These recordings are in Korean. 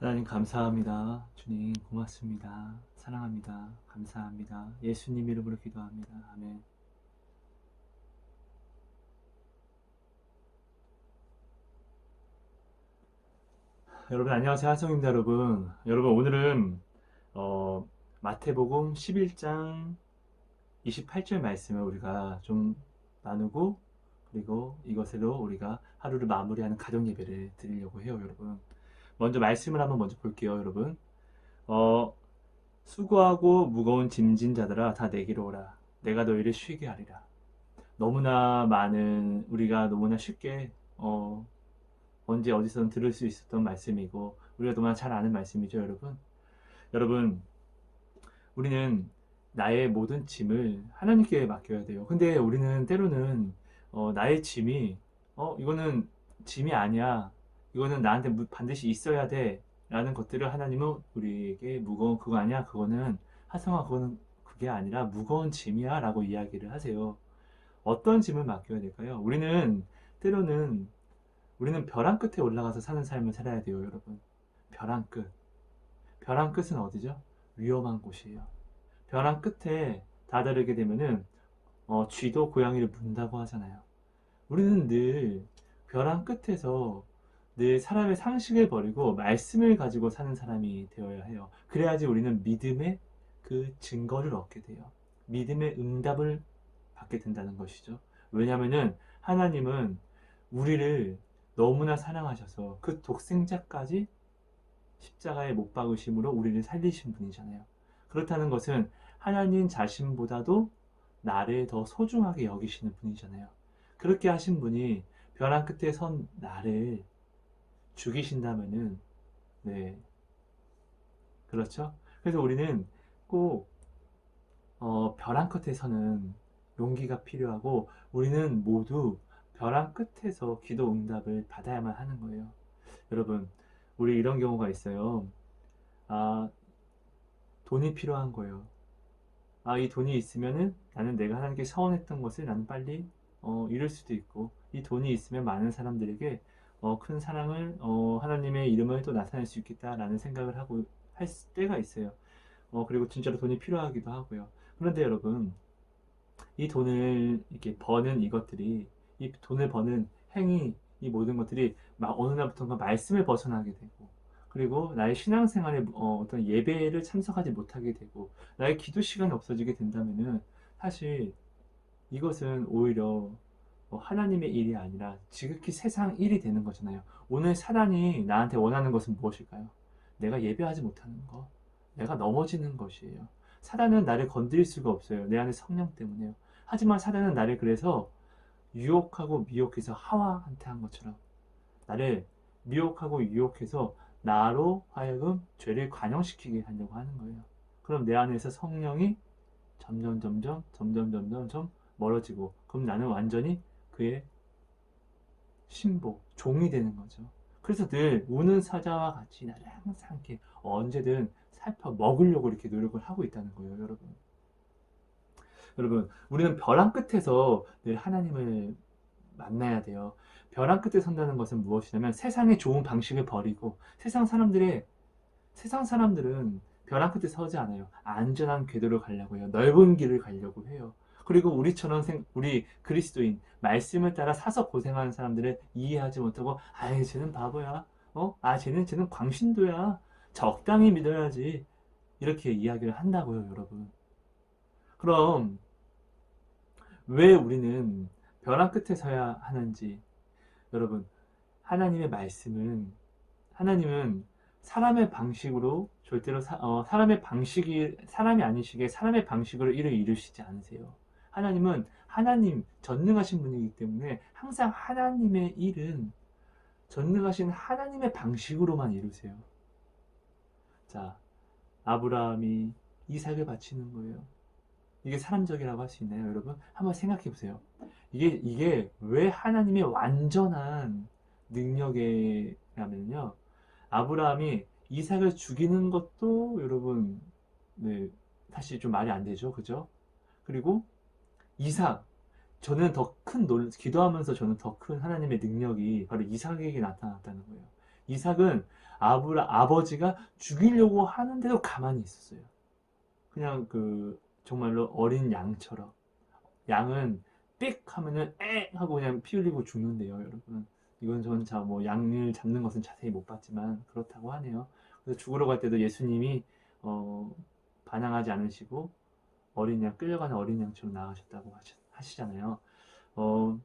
하나님 감사합니다. 주님 고맙습니다. 사랑합니다. 감사합니다. 예수님 이름으로 기도합니다. 아멘. 여러분 안녕하세요. 하성입니다, 여러분. 여러분 오늘은 어, 마태복음 11장 28절 말씀을 우리가 좀 나누고 그리고 이것으로 우리가 하루를 마무리하는 가정 예배를 드리려고 해요, 여러분. 먼저 말씀을 한번 먼저 볼게요, 여러분. 어, 수고하고 무거운 짐진 자들아 다 내게로 오라. 내가 너희를 쉬게 하리라. 너무나 많은 우리가 너무나 쉽게 어, 언제 어디서든 들을 수 있었던 말씀이고 우리가 너무나 잘 아는 말씀이죠, 여러분. 여러분, 우리는 나의 모든 짐을 하나님께 맡겨야 돼요. 근데 우리는 때로는 어, 나의 짐이 어, 이거는 짐이 아니야. 이거는 나한테 무- 반드시 있어야 돼. 라는 것들을 하나님은 우리에게 무거운 그거 아니야. 그거는 하성아 그거는 그게 아니라 무거운 짐이야 라고 이야기를 하세요. 어떤 짐을 맡겨야 될까요? 우리는 때로는 우리는 벼랑 끝에 올라가서 사는 삶을 살아야 돼요, 여러분. 벼랑 끝. 벼랑 끝은 어디죠? 위험한 곳이에요. 벼랑 끝에 다다르게 되면은 어, 쥐도 고양이를 문다고 하잖아요. 우리는 늘 벼랑 끝에서 늘 사람의 상식을 버리고 말씀을 가지고 사는 사람이 되어야 해요. 그래야지 우리는 믿음의 그 증거를 얻게 돼요. 믿음의 응답을 받게 된다는 것이죠. 왜냐하면은 하나님은 우리를 너무나 사랑하셔서 그 독생자까지 십자가에 못 박으심으로 우리를 살리신 분이잖아요. 그렇다는 것은 하나님 자신보다도 나를 더 소중하게 여기시는 분이잖아요. 그렇게 하신 분이 벼랑 끝에 선 나를 죽이신다면은, 네. 그렇죠? 그래서 우리는 꼭, 어, 벼랑 끝에 서는 용기가 필요하고, 우리는 모두 벼랑 끝에서 기도 응답을 받아야만 하는 거예요. 여러분, 우리 이런 경우가 있어요. 아, 돈이 필요한 거예요. 아, 이 돈이 있으면은 나는 내가 하나님께 서원했던 것을 나는 빨리 어, 이룰 수도 있고, 이 돈이 있으면 많은 사람들에게 어, 큰 사랑을, 어, 하나님의 이름을 또 나타낼 수 있겠다라는 생각을 하고 할 때가 있어요. 어, 그리고 진짜로 돈이 필요하기도 하고요. 그런데 여러분, 이 돈을 이렇게 버는 이것들이, 이 돈을 버는 행위, 이 모든 것들이 막 어느 날부터인가 말씀을 벗어나게 되고, 그리고 나의 신앙생활에 어, 어떤 예배를 참석하지 못하게 되고, 나의 기도 시간이 없어지게 된다면은, 사실 이것은 오히려 어, 하나님의 일이 아니라 지극히 세상 일이 되는 거잖아요. 오늘 사단이 나한테 원하는 것은 무엇일까요? 내가 예배하지 못하는 것, 내가 넘어지는 것이에요. 사단은 나를 건드릴 수가 없어요. 내 안에 성령 때문에요. 하지만 사단은 나를 그래서 유혹하고 미혹해서 하와한테 한 것처럼 나를 미혹하고 유혹해서 나로 하여금 죄를 관영시키게 하려고 하는 거예요. 그럼 내 안에서 성령이 점점 점점 점점 점점 점 멀어지고 그럼 나는 완전히 그의 신복, 종이 되는 거죠. 그래서 늘 우는 사자와 같이 나를 항상 이렇게 언제든 살펴 먹으려고 이렇게 노력을 하고 있다는 거예요, 여러분. 여러분, 우리는 벼랑 끝에서 늘 하나님을 만나야 돼요. 벼랑 끝에 선다는 것은 무엇이냐면 세상의 좋은 방식을 버리고 세상 사람들의 세상 사람들은 벼랑 끝에 서지 않아요. 안전한 궤도를 가려고 해요. 넓은 길을 가려고 해요. 그리고 우리처럼 생, 우리 그리스도인 말씀을 따라 사서 고생하는 사람들을 이해하지 못하고 아이 쟤는 바보야. 어? 아 쟤는 쟤는 광신도야. 적당히 믿어야지. 이렇게 이야기를 한다고요, 여러분. 그럼 왜 우리는 벼랑 끝에 서야 하는지 여러분 하나님의 말씀은 하나님은 사람의 방식으로 절대로 사, 어, 사람의 방식이 사람이 아니시기에 사람의 방식으로 일을 이루시지 않으세요. 하나님은 하나님 전능하신 분이기 때문에 항상 하나님의 일은 전능하신 하나님의 방식으로만 이루세요. 자, 아브라함이 이삭을 바치는 거예요. 이게 사람적이라고 할 수 있나요, 여러분? 한번 생각해 보세요. 이게, 이게 왜 하나님의 완전한 능력이라면요. 아브라함이 이삭을 죽이는 것도 여러분, 네, 사실 좀 말이 안 되죠. 그죠? 그리고 이삭, 저는 더 큰 놀, 기도하면서 저는 더 큰 하나님의 능력이 바로 이삭에게 나타났다는 거예요. 이삭은 아브라 아버지가 죽이려고 하는데도 가만히 있었어요. 그냥 그 정말로 어린 양처럼 양은 삑 하면은 에 하고 그냥 피 흘리고 죽는데요, 여러분. 이건 전자뭐 양을 잡는 것은 자세히 못 봤지만 그렇다고 하네요. 그래서 죽으러 갈 때도 예수님이 어, 반항하지 않으시고 어린 양 끌려가는 어린 양처럼 나가셨다고 하시, 하시잖아요. 어,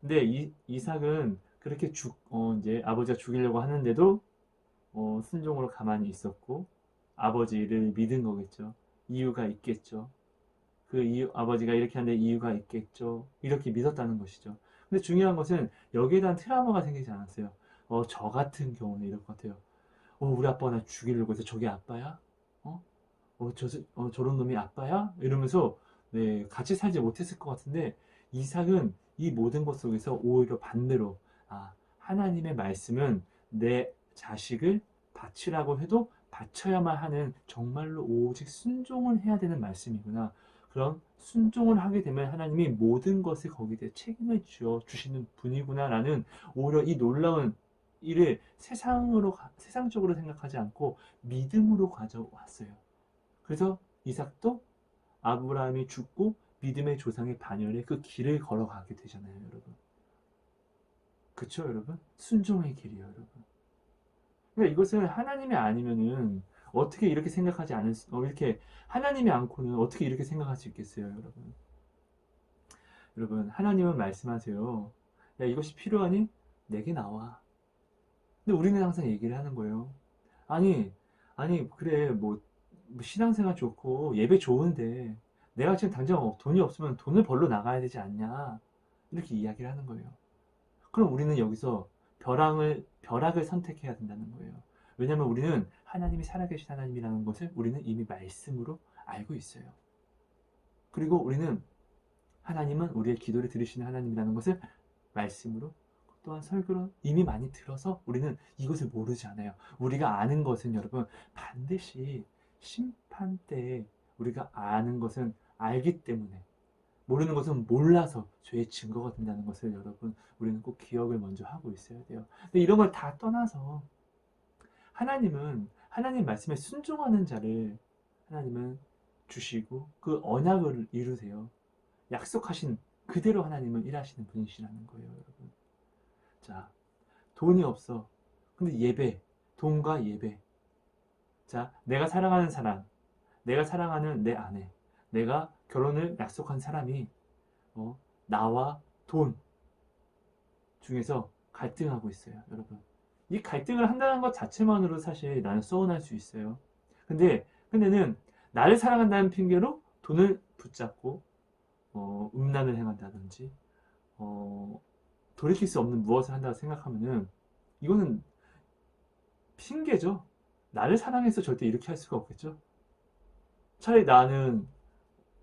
근데 이, 이삭은 그렇게 죽, 어, 이제 아버지가 죽이려고 하는데도 어, 순종으로 가만히 있었고 아버지를 믿은 거겠죠. 이유가 있겠죠. 그 이유, 아버지가 이렇게 하는데 이유가 있겠죠. 이렇게 믿었다는 것이죠. 근데 중요한 것은 여기에 대한 트라우마가 생기지 않았어요. 어, 저 같은 경우는 이럴 것 같아요. 어, 우리 아빠가 나 죽이려고 해서 저게 아빠야? 어? 어, 저, 어, 저런 놈이 아빠야? 이러면서 네, 같이 살지 못했을 것 같은데 이삭은 이 모든 것 속에서 오히려 반대로 아, 하나님의 말씀은 내 자식을 바치라고 해도 바쳐야만 하는 정말로 오직 순종을 해야 되는 말씀이구나. 그런 순종을 하게 되면 하나님이 모든 것을 거기에 대해 책임을 지어 주시는 분이구나라는 오히려 이 놀라운 일을 세상으로 가- 세상적으로 생각하지 않고 믿음으로 가져왔어요. 그래서 이삭도 아브라함이 죽고 믿음의 조상의 반열에 그 길을 걸어가게 되잖아요, 여러분. 그쵸, 여러분? 순종의 길이요, 여러분. 그러니까 이것은 하나님이 아니면은 어떻게 이렇게 생각하지 않을 수, 어, 이렇게 하나님이 않고는 어떻게 이렇게 생각할 수 있겠어요, 여러분? 여러분, 하나님은 말씀하세요. 야, 이것이 필요하니? 내게 나와. 근데 우리는 항상 얘기를 하는 거예요. 아니, 아니, 그래, 뭐, 뭐 신앙생활 좋고 예배 좋은데 내가 지금 당장 돈이 없으면 돈을 벌러 나가야 되지 않냐. 이렇게 이야기를 하는 거예요. 그럼 우리는 여기서 벼랑을, 벼락을 선택해야 된다는 거예요. 왜냐하면 우리는 하나님이 살아계신 하나님이라는 것을 우리는 이미 말씀으로 알고 있어요. 그리고 우리는 하나님은 우리의 기도를 들으시는 하나님이라는 것을 말씀으로 또한 설교로 이미 많이 들어서 우리는 이것을 모르지 않아요. 우리가 아는 것은 여러분 반드시 심판 때에 우리가 아는 것은 알기 때문에 모르는 것은 몰라서 죄의 증거가 된다는 것을 여러분 우리는 꼭 기억을 먼저 하고 있어야 돼요. 근데 이런 걸 다 떠나서 하나님은 하나님 말씀에 순종하는 자를 하나님은 주시고 그 언약을 이루세요. 약속하신 그대로 하나님은 일하시는 분이시라는 거예요, 여러분. 자, 돈이 없어. 근데 예배, 돈과 예배. 자, 내가 사랑하는 사람, 내가 사랑하는 내 아내, 내가 결혼을 약속한 사람이 어, 나와 돈 중에서 갈등하고 있어요, 여러분. 이 갈등을 한다는 것 자체만으로 사실 나는 서운할 수 있어요. 근데, 근데는 나를 사랑한다는 핑계로 돈을 붙잡고, 어, 음란을 행한다든지, 어, 돌이킬 수 없는 무엇을 한다고 생각하면은, 이거는 핑계죠. 나를 사랑해서 절대 이렇게 할 수가 없겠죠. 차라리 나는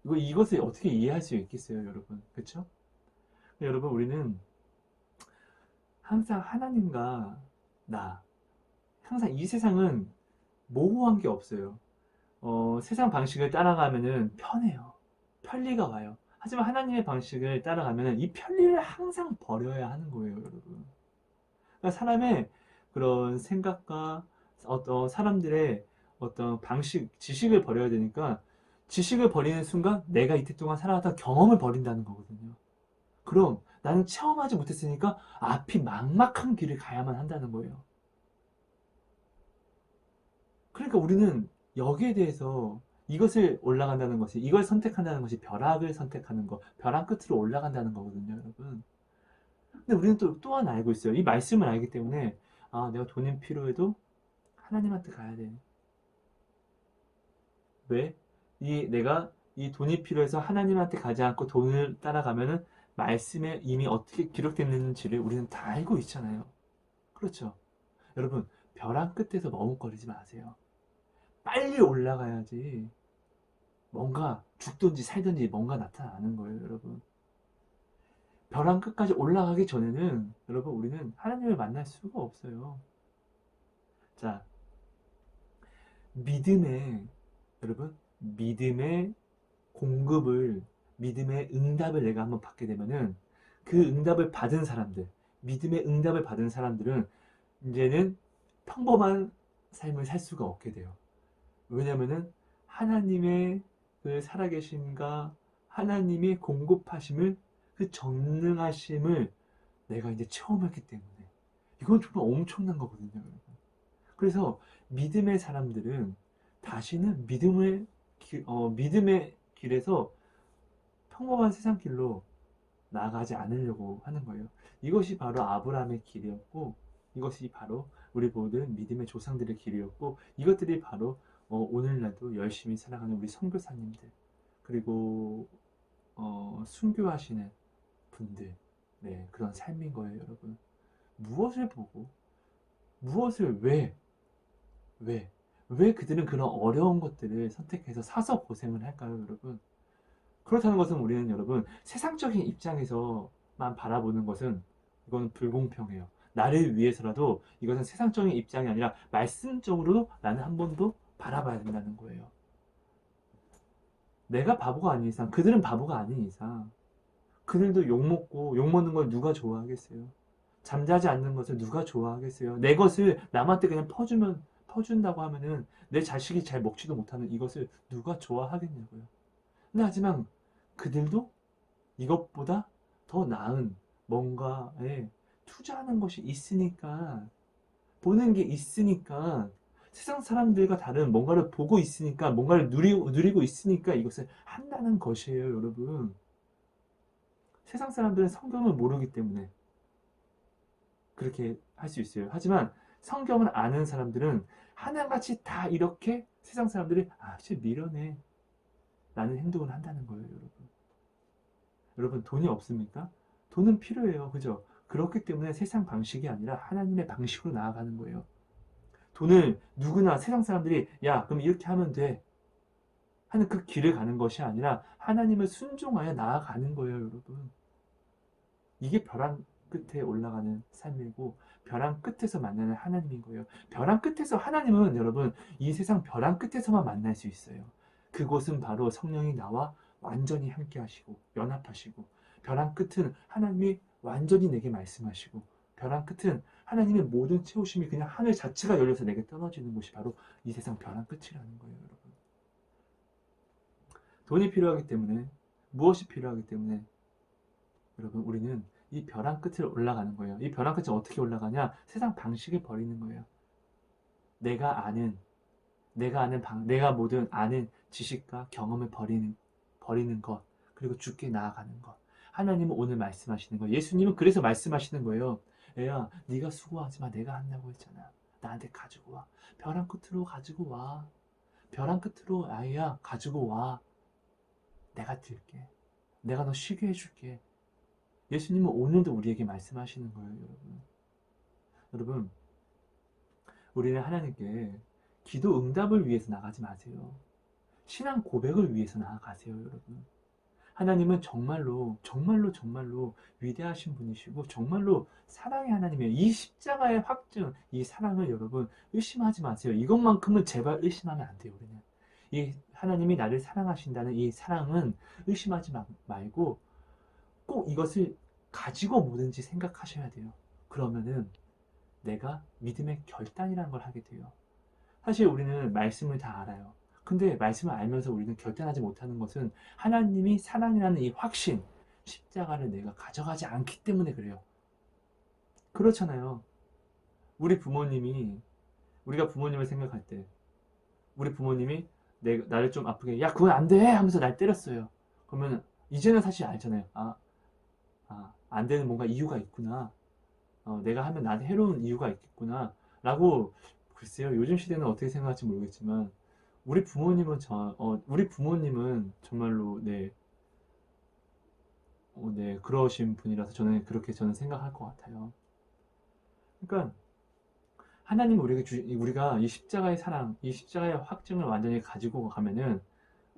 이거 이것을 어떻게 이해할 수 있겠어요, 여러분? 그렇죠? 여러분 우리는 항상 하나님과 나 항상 이 세상은 모호한 게 없어요. 어, 세상 방식을 따라가면은 편해요. 편리가 와요. 하지만 하나님의 방식을 따라가면은 이 편리를 항상 버려야 하는 거예요, 여러분. 그러니까 사람의 그런 생각과 어떤 사람들의 어떤 방식, 지식을 버려야 되니까 지식을 버리는 순간 내가 이때 동안 살아왔던 경험을 버린다는 거거든요. 그럼 나는 체험하지 못했으니까 앞이 막막한 길을 가야만 한다는 거예요. 그러니까 우리는 여기에 대해서 이것을 올라간다는 것이, 이걸 선택한다는 것이 벼락을 선택하는 거, 벼락 끝으로 올라간다는 거거든요, 여러분. 근데 우리는 또, 또한 알고 있어요. 이 말씀을 알기 때문에, 아, 내가 돈이 필요해도 하나님한테 가야 돼. 왜? 이 내가 이 돈이 필요해서 하나님한테 가지 않고 돈을 따라가면은 말씀에 이미 어떻게 기록됐는지를 우리는 다 알고 있잖아요. 그렇죠? 여러분, 벼랑 끝에서 머뭇거리지 마세요. 빨리 올라가야지. 뭔가 죽든지 살든지 뭔가 나타나는 거예요, 여러분. 벼랑 끝까지 올라가기 전에는 여러분 우리는 하나님을 만날 수가 없어요. 자, 믿음의 여러분 믿음의 공급을 믿음의 응답을 내가 한번 받게 되면은 그 응답을 받은 사람들 믿음의 응답을 받은 사람들은 이제는 평범한 삶을 살 수가 없게 돼요. 왜냐면은 하나님의 그 살아계심과 하나님의 공급하심을 그 전능하심을 내가 이제 체험했기 때문에 이건 정말 엄청난 거거든요. 그래서 믿음의 사람들은 다시는 믿음을 기- 어, 믿음의 길에서 평범한 세상 길로 나아가지 않으려고 하는 거예요. 이것이 바로 아브라함의 길이었고 이것이 바로 우리 모든 믿음의 조상들의 길이었고 이것들이 바로 어, 오늘날도 열심히 살아가는 우리 선교사님들 그리고 어, 순교하시는 분들 네, 그런 삶인 거예요, 여러분. 무엇을 보고 무엇을 왜 왜? 왜 그들은 그런 어려운 것들을 선택해서 사서 고생을 할까요, 여러분? 그렇다는 것은 우리는 여러분 세상적인 입장에서만 바라보는 것은 이건 불공평해요. 나를 위해서라도 이것은 세상적인 입장이 아니라 말씀적으로도 나는 한 번도 바라봐야 된다는 거예요. 내가 바보가 아닌 이상, 그들은 바보가 아닌 이상, 그들도 욕먹고 욕먹는 걸 누가 좋아하겠어요? 잠자지 않는 것을 누가 좋아하겠어요? 내 것을 남한테 그냥 퍼주면, 퍼준다고 하면은 내 자식이 잘 먹지도 못하는 이것을 누가 좋아하겠냐고요. 근데 하지만 그들도 이것보다 더 나은 뭔가에 투자하는 것이 있으니까, 보는 게 있으니까, 세상 사람들과 다른 뭔가를 보고 있으니까, 뭔가를 누리고, 누리고 있으니까 이것을 한다는 것이에요, 여러분. 세상 사람들은 성경을 모르기 때문에 그렇게 할 수 있어요. 하지만 성경을 아는 사람들은 하나같이 다 이렇게 세상 사람들이 아, 진짜 미련해. 라는 행동을 한다는 거예요, 여러분. 여러분, 돈이 없습니까? 돈은 필요해요. 그죠? 그렇기 때문에 세상 방식이 아니라 하나님의 방식으로 나아가는 거예요. 돈을 누구나 세상 사람들이 야, 그럼 이렇게 하면 돼. 하는 그 길을 가는 것이 아니라 하나님을 순종하여 나아가는 거예요, 여러분. 이게 벼랑 끝에 올라가는 삶이고 벼랑 끝에서 만나는 하나님인 거예요. 벼랑 끝에서 하나님은 여러분 이 세상 벼랑 끝에서만 만날 수 있어요. 그곳은 바로 성령이 나와 완전히 함께 하시고 연합하시고 벼랑 끝은 하나님이 완전히 내게 말씀하시고 벼랑 끝은 하나님의 모든 채우심이 그냥 하늘 자체가 열려서 내게 떨어지는 곳이 바로 이 세상 벼랑 끝이라는 거예요, 여러분. 돈이 필요하기 때문에 무엇이 필요하기 때문에 여러분 우리는 이 벼랑 끝을 올라가는 거예요. 이 벼랑 끝은 어떻게 올라가냐? 세상 방식을 버리는 거예요. 내가 아는 내가 아는 방, 내가 모든 아는 지식과 경험을 버리는 버리는 것 그리고 죽게 나아가는 것. 하나님은 오늘 말씀하시는 거예요. 예수님은 그래서 말씀하시는 거예요. 애야, 네가 수고하지 마. 내가 한다고 했잖아. 나한테 가지고 와. 벼랑 끝으로 가지고 와. 벼랑 끝으로 아이야 가지고 와. 내가 들게. 내가 너 쉬게 해줄게. 예수님은 오늘도 우리에게 말씀하시는 거예요, 여러분. 여러분, 우리는 하나님께 기도 응답을 위해서 나가지 마세요. 신앙 고백을 위해서 나아가세요, 여러분. 하나님은 정말로, 정말로, 정말로 위대하신 분이시고, 정말로 사랑의 하나님이에요. 이 십자가의 확증, 이 사랑을 여러분 의심하지 마세요. 이것만큼은 제발 의심하면 안 돼요, 우리는. 이 하나님이 나를 사랑하신다는 이 사랑은 의심하지 마- 말고, 꼭 이것을 가지고 뭐든지 생각하셔야 돼요. 그러면은 내가 믿음의 결단이라는 걸 하게 돼요. 사실 우리는 말씀을 다 알아요. 근데 말씀을 알면서 우리는 결단하지 못하는 것은 하나님이 사랑이라는 이 확신, 십자가를 내가 가져가지 않기 때문에 그래요. 그렇잖아요. 우리 부모님이, 우리가 부모님을 생각할 때, 우리 부모님이 내, 나를 좀 아프게, 야, 그건 안 돼! 하면서 날 때렸어요. 그러면 이제는 사실 알잖아요. 아, 아, 안 되는 뭔가 이유가 있구나. 어, 내가 하면 나한테 해로운 이유가 있겠구나. 라고, 글쎄요, 요즘 시대는 어떻게 생각할지 모르겠지만, 우리 부모님은 저, 어, 우리 부모님은 정말로, 네, 어, 네, 그러신 분이라서 저는 그렇게 저는 생각할 것 같아요. 그러니까, 하나님 우리에게 주, 우리가 이 십자가의 사랑, 이 십자가의 확증을 완전히 가지고 가면은,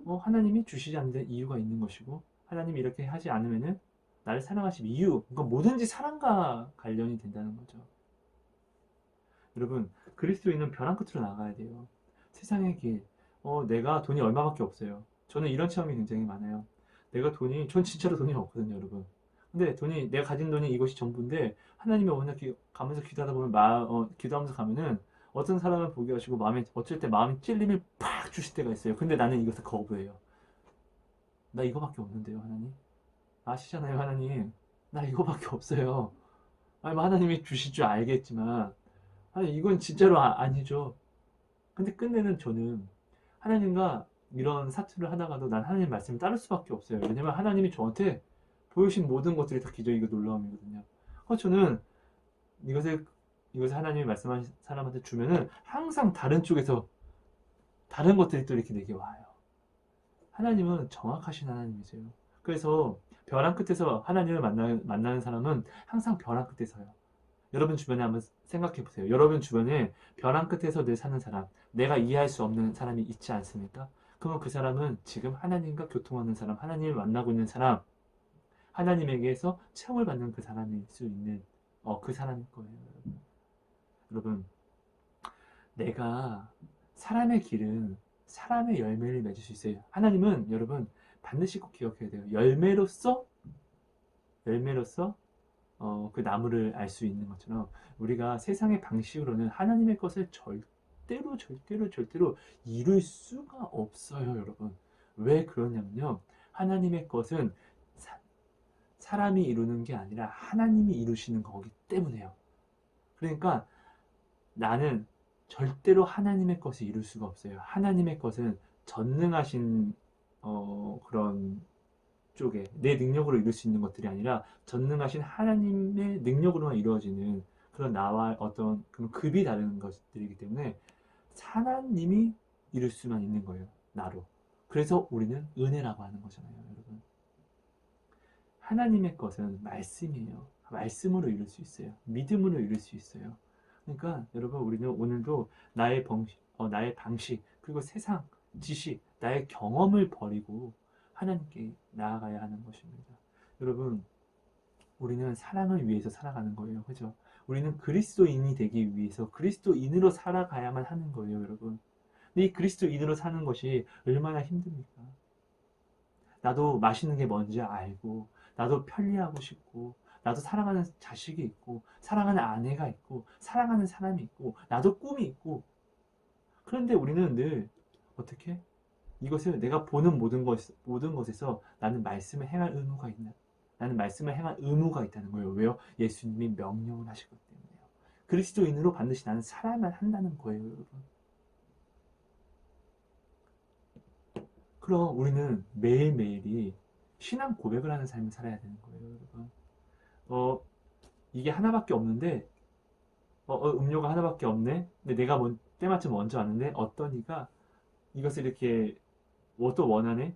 어, 하나님이 주시지 않는 이유가 있는 것이고, 하나님이 이렇게 하지 않으면은, 나를 사랑하신 이유, 그러니까 뭐든지 사랑과 관련이 된다는 거죠. 여러분, 그리스도인은 벼랑 끝으로 나가야 돼요. 세상의 길, 어, 내가 돈이 얼마밖에 없어요. 저는 이런 체험이 굉장히 많아요. 내가 돈이, 전 진짜로 돈이 없거든요, 여러분. 근데 돈이, 내가 가진 돈이 이것이 전부인데, 하나님의 기, 가면서 기도하다 보면, 마, 어, 기도하면서 가면은, 어떤 사람은 포기하시고 마음에 어쩔 때 마음이 찔림을 팍 주실 때가 있어요. 근데 나는 이것을 거부해요. 나 이거밖에 없는데요, 하나님. 아시잖아요, 하나님. 나 이거밖에 없어요. 아니, 뭐 하나님이 주실 줄 알겠지만, 아니, 이건 진짜로 아, 아니죠. 근데 끝내는 저는 하나님과 이런 사투를 하다가도 난 하나님 말씀을 따를 수밖에 없어요. 왜냐면 하나님이 저한테 보여주신 모든 것들이 다 기적이고 놀라움이거든요. 어, 저는 이것을, 이것을 하나님이 말씀하신 사람한테 주면은 항상 다른 쪽에서 다른 것들이 또 이렇게 내게 와요. 하나님은 정확하신 하나님이세요. 그래서 벼랑 끝에서 하나님을 만나, 만나는 사람은 항상 벼랑 끝에 서요. 여러분 주변에 한번 생각해 보세요. 여러분 주변에 벼랑 끝에서 늘 사는 사람, 내가 이해할 수 없는 사람이 있지 않습니까? 그러면 그 사람은 지금 하나님과 교통하는 사람, 하나님을 만나고 있는 사람, 하나님에게서 체험을 받는 그 사람일 수 있는 어, 그 사람일 거예요. 여러분, 내가 사람의 길은 사람의 열매를 맺을 수 있어요. 하나님은 여러분 반드시 꼭 기억해야 돼요. 열매로서 열매로서 어, 그 나무를 알 수 있는 것처럼 우리가 세상의 방식으로는 하나님의 것을 절대로 절대로 절대로 이룰 수가 없어요, 여러분. 왜 그러냐면요. 하나님의 것은 사, 사람이 이루는 게 아니라 하나님이 이루시는 거기 때문에요. 그러니까 나는 절대로 하나님의 것을 이룰 수가 없어요. 하나님의 것은 전능하신 어, 그런 쪽에 내 능력으로 이룰 수 있는 것들이 아니라 전능하신 하나님의 능력으로만 이루어지는 그런 나와 어떤 그런 급이 다른 것들이기 때문에 하나님이 이룰 수만 있는 거예요. 나로. 그래서 우리는 은혜라고 하는 거잖아요, 여러분. 하나님의 것은 말씀이에요. 말씀으로 이룰 수 있어요. 믿음으로 이룰 수 있어요. 그러니까 여러분 우리는 오늘도 나의 방식, 어, 나의 방식 그리고 세상 지식, 나의 경험을 버리고 하나님께 나아가야 하는 것입니다. 여러분 우리는 사랑을 위해서 살아가는 거예요. 그죠? 우리는 그리스도인이 되기 위해서 그리스도인으로 살아가야만 하는 거예요, 여러분. 근데 이 그리스도인으로 사는 것이 얼마나 힘듭니까? 나도 맛있는 게 뭔지 알고, 나도 편리하고 싶고, 나도 사랑하는 자식이 있고, 사랑하는 아내가 있고, 사랑하는 사람이 있고, 나도 꿈이 있고. 그런데 우리는 늘 어떻게? 이것을 내가 보는 모든 것, 모든 것에서 나는 말씀을 행할 의무가 있나? 나는 말씀을 행할 의무가 있다는 거예요. 왜요? 예수님이 명령을 하시기 때문에요. 그리스도인으로 반드시 나는 살아야만 한다는 거예요, 여러분. 그럼 우리는 매일매일이 신앙 고백을 하는 삶을 살아야 되는 거예요, 여러분. 어, 이게 하나밖에 없는데, 어, 어, 음료가 하나밖에 없네? 근데 내가 먼, 때마침 먼저 왔는데, 어떤 이가 이것을 이렇게, 뭐또 원하네?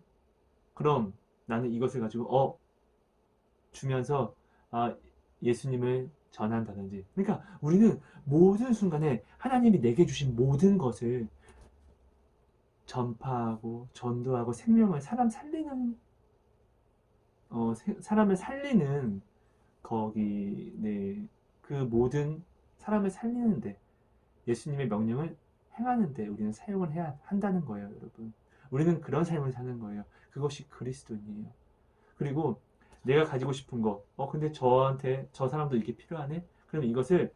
그럼 나는 이것을 가지고, 어, 주면서, 아, 예수님을 전한다든지. 그러니까 우리는 모든 순간에 하나님이 내게 주신 모든 것을 전파하고, 전도하고, 생명을, 사람 살리는, 어, 세- 사람을 살리는 거기 네, 그 모든 사람을 살리는데 예수님의 명령을 행하는데 우리는 사용을 해야 한다는 거예요, 여러분. 우리는 그런 삶을 사는 거예요. 그것이 그리스도인이에요. 그리고 내가 가지고 싶은 거, 어, 근데 저한테 저 사람도 이게 필요하네? 그럼 이것을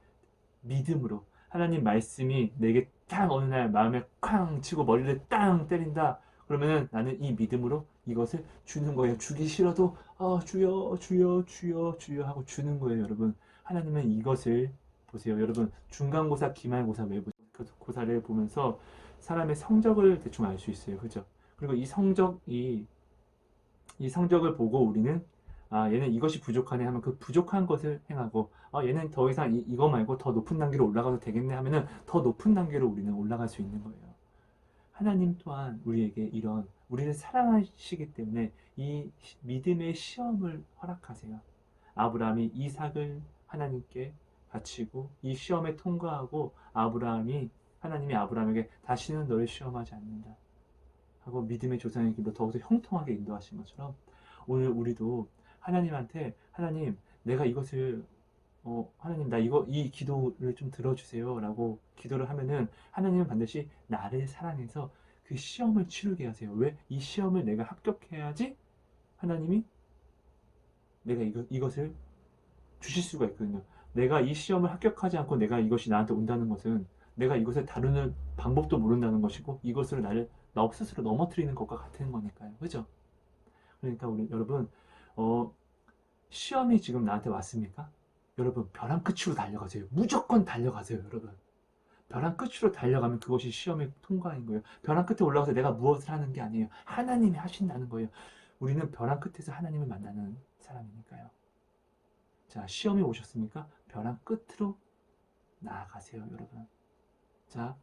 믿음으로 하나님 말씀이 내게 딱 어느 날 마음에 쾅 치고 머리를 땅 때린다. 그러면은 나는 이 믿음으로 이것을 주는 거예요. 주기 싫어도 아, 주여, 주여, 주여, 주여 하고 주는 거예요, 여러분. 하나님은 이것을 보세요. 여러분, 중간고사, 기말고사, 외부 고사를 보면서 사람의 성적을 대충 알 수 있어요. 그죠? 그리고 이 성적이, 이 성적을 보고 우리는 아, 얘는 이것이 부족하네 하면 그 부족한 것을 행하고, 아, 얘는 더 이상 이, 이거 말고 더 높은 단계로 올라가도 되겠네 하면은 더 높은 단계로 우리는 올라갈 수 있는 거예요. 하나님 또한 우리에게 이런 우리를 사랑하시기 때문에 이 시- 믿음의 시험을 허락하세요. 아브라함이 이삭을 하나님께 바치고 이 시험에 통과하고 아브라함이 하나님이 아브라함에게 다시는 너를 시험하지 않는다 하고 믿음의 조상의 길로 더욱더 형통하게 인도하신 것처럼 오늘 우리도 하나님한테 하나님 내가 이것을 어, 하나님 나 이거 이 기도를 좀 들어주세요라고 기도를 하면은 하나님은 반드시 나를 사랑해서 그 시험을 치르게 하세요. 왜? 이 시험을 내가 합격해야지 하나님이 내가 이거, 이것을 주실 수가 있거든요. 내가 이 시험을 합격하지 않고 내가 이것이 나한테 온다는 것은 내가 이것을 다루는 방법도 모른다는 것이고 이것으로 나를 나 스스로 넘어뜨리는 것과 같은 거니까요. 그죠? 그러니까 우리 여러분 어, 시험이 지금 나한테 왔습니까? 여러분 벼랑 끝으로 달려가세요. 무조건 달려가세요, 여러분. 벼랑 끝으로 달려가면 그것이 시험의 통과인 거예요. 벼랑 끝에 올라가서 내가 무엇을 하는 게 아니에요. 하나님이 하신다는 거예요. 우리는 벼랑 끝에서 하나님을 만나는 사람이니까요. 자, 시험이 오셨습니까? 벼랑 끝으로 나아가세요, 여러분. 자,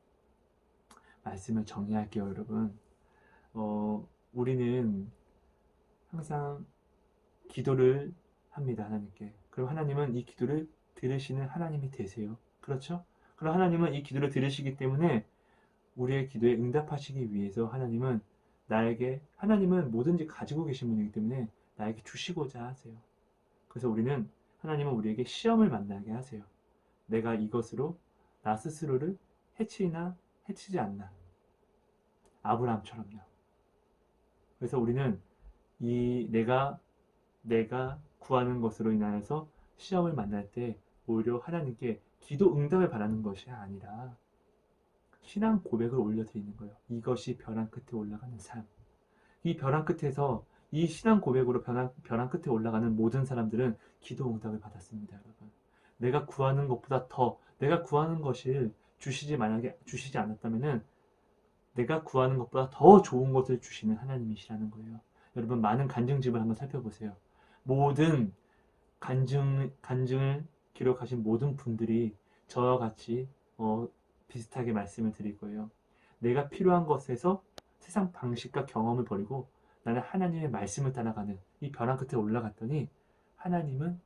말씀을 정리할게요, 여러분. 어, 우리는 항상 기도를 합니다, 하나님께. 그럼 하나님은 이 기도를 들으시는 하나님이 되세요. 그렇죠? 그럼 하나님은 이 기도를 들으시기 때문에 우리의 기도에 응답하시기 위해서 하나님은 나에게, 하나님은 뭐든지 가지고 계신 분이기 때문에 나에게 주시고자 하세요. 그래서 우리는 하나님은 우리에게 시험을 만나게 하세요. 내가 이것으로 나 스스로를 해치나 해치지 않나. 아브라함처럼요. 그래서 우리는 이 내가 내가 구하는 것으로 인하여서 시험을 만날 때 오히려 하나님께 기도 응답을 바라는 것이 아니라 신앙 고백을 올려드리는 거예요. 이것이 벼랑 끝에 올라가는 삶. 이 벼랑 끝에서 이 신앙 고백으로 벼랑, 벼랑 끝에 올라가는 모든 사람들은 기도 응답을 받았습니다, 여러분. 내가 구하는 것보다 더, 내가 구하는 것을 주시지 만약에 주시지 않았다면은 내가 구하는 것보다 더 좋은 것을 주시는 하나님이시라는 거예요. 여러분 많은 간증집을 한번 살펴보세요. 모든 간증 간증을 기록하신 모든 분들이 저와 같이 어, 비슷하게 말씀을 드릴 거예요. 내가 필요한 것에서 세상 방식과 경험을 버리고 나는 하나님의 말씀을 따라가는 이 벼랑 끝에 올라갔더니 하나님은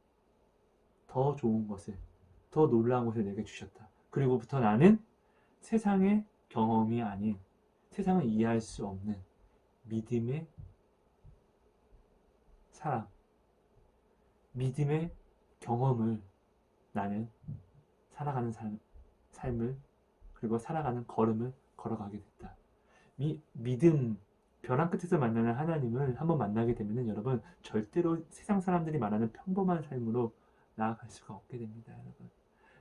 더 좋은 것을 더 놀라운 것을 내게 주셨다. 그리고부터 나는 세상의 경험이 아닌 세상을 이해할 수 없는 믿음의 사람, 믿음의 경험을 나는 살아가는 삶, 삶을 그리고 살아가는 걸음을 걸어가게 됐다. 미, 믿음, 벼랑 끝에서 만나는 하나님을 한번 만나게 되면 여러분 절대로 세상 사람들이 말하는 평범한 삶으로 나아갈 수가 없게 됩니다, 여러분.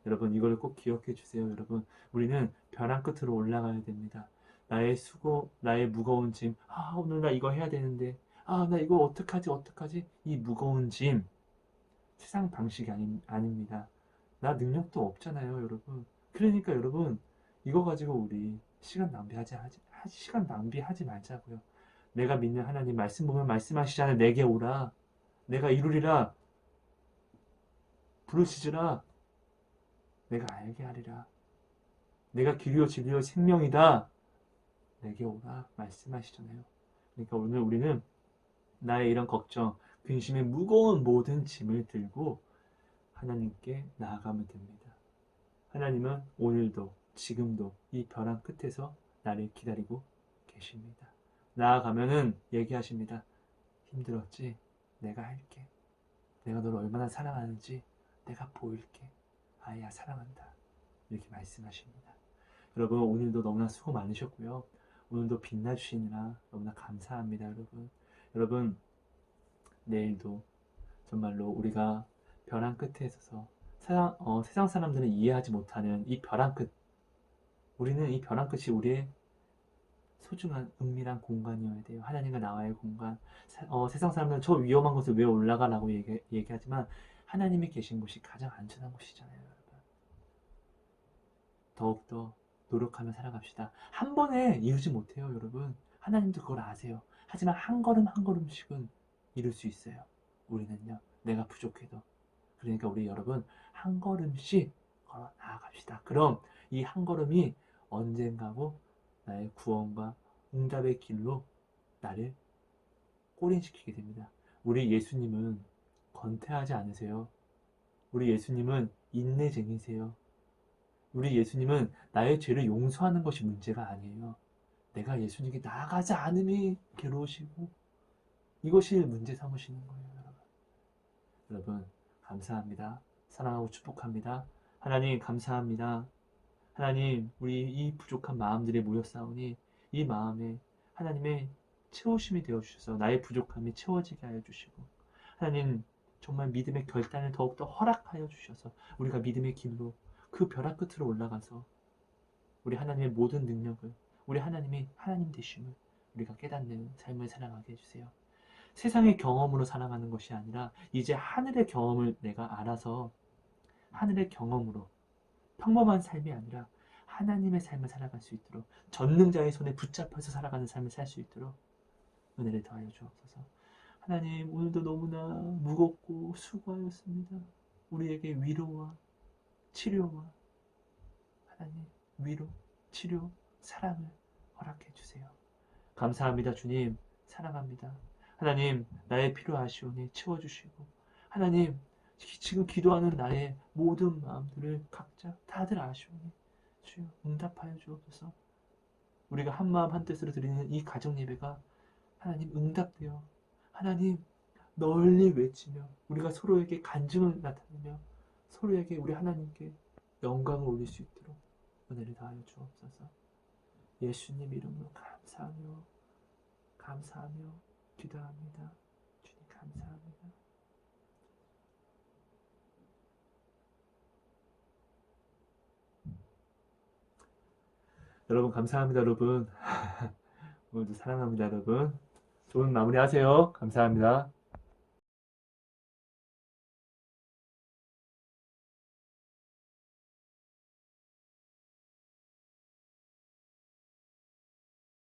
여러분 이걸 꼭 기억해 주세요, 여러분. 우리는 벼랑 끝으로 올라가야 됩니다. 나의 수고, 나의 무거운 짐, 아 오늘 나 이거 해야 되는데, 아 나 이거 어떡하지, 어떡하지? 이 무거운 짐, 세상 방식이 아니, 아닙니다. 나 능력도 없잖아요, 여러분. 그러니까 여러분 이거 가지고 우리 시간 낭비하지 하지, 시간 낭비하지 말자고요. 내가 믿는 하나님 말씀 보면 말씀하시잖아요. 내게 오라. 내가 이루리라. 부르시지라. 내가 알게 하리라. 내가 길이요 진리요 생명이다. 내게 오라 말씀하시잖아요. 그러니까 오늘 우리는 나의 이런 걱정, 근심의 무거운 모든 짐을 들고 하나님께 나아가면 됩니다. 하나님은 오늘도 지금도 이 벼랑 끝에서 나를 기다리고 계십니다. 나아가면은 얘기하십니다. 힘들었지? 내가 할게. 내가 너를 얼마나 사랑하는지 내가 보일게. 아야 사랑한다. 이렇게 말씀하십니다. 여러분 오늘도 너무나 수고 많으셨고요. 오늘도 빛나주시느라 너무나 감사합니다, 여러분. 여러분 내일도 정말로 우리가 벼랑 끝에 있어서 세상, 어, 세상 사람들은 이해하지 못하는 이 벼랑 끝 우리는 이 벼랑 끝이 우리의 소중한 은밀한 공간이어야 돼요. 하나님과 나와의 공간. 어, 세상 사람들은 저 위험한 곳에 왜 올라가라고 얘기, 얘기하지만 하나님이 계신 곳이 가장 안전한 곳이잖아요, 여러분. 더욱더 노력하며 살아갑시다. 한 번에 이루지 못해요, 여러분. 하나님도 그걸 아세요. 하지만 한 걸음 한 걸음씩은 이룰 수 있어요. 우리는요, 내가 부족해도. 그러니까 우리 여러분, 한 걸음씩 걸어 나아갑시다. 그럼 이 한 걸음이 언젠가고 나의 구원과 응답의 길로 나를 꼬린시키게 됩니다. 우리 예수님은 권태하지 않으세요. 우리 예수님은 인내쟁이세요. 우리 예수님은 나의 죄를 용서하는 것이 문제가 아니에요. 내가 예수님께 나아가지 않음이 괴로우시고 이것이 문제 삼으시는 거예요, 여러분. 여러분, 감사합니다. 사랑하고 축복합니다. 하나님, 감사합니다. 하나님, 우리 이 부족한 마음들이 모여싸우니 이 마음에 하나님의 채우심이 되어 주셔서 나의 부족함이 채워지게 하여 주시고 하나님 정말 믿음의 결단을 더욱더 허락하여 주셔서 우리가 믿음의 길로 그 벼락 끝으로 올라가서 우리 하나님의 모든 능력을 우리 하나님이 하나님 되심을 우리가 깨닫는 삶을 살아가게 해주세요. 세상의 경험으로 살아가는 것이 아니라 이제 하늘의 경험을 내가 알아서 하늘의 경험으로 평범한 삶이 아니라 하나님의 삶을 살아갈 수 있도록 전능자의 손에 붙잡혀서 살아가는 삶을 살 수 있도록 은혜를 더하여 주옵소서. 하나님 오늘도 너무나 무겁고 수고하였습니다. 우리에게 위로와 치료와 하나님 위로, 치료, 사랑을 허락해 주세요. 감사합니다 주님 사랑합니다. 하나님 나의 필요하시오니 채워주시고 하나님 기- 지금 기도하는 나의 모든 마음들을 각자 다들 아시오니 주여 응답하여 주옵소서. 우리가 한 마음 한 뜻으로 드리는 이 가정 예배가 하나님 응답되어 하나님 널리 외치며 우리가 서로에게 간증을 나타내며 서로에게 우리 하나님께 영광을 올릴 수 있도록 은혜를 다하여 주옵소서. 예수님 이름으로 감사하며 감사하며 기도합니다. 주님 감사합니다. 여러분 감사합니다 여러분. 오늘도 사랑합니다 여러분. 좋은 마무리 하세요. 감사합니다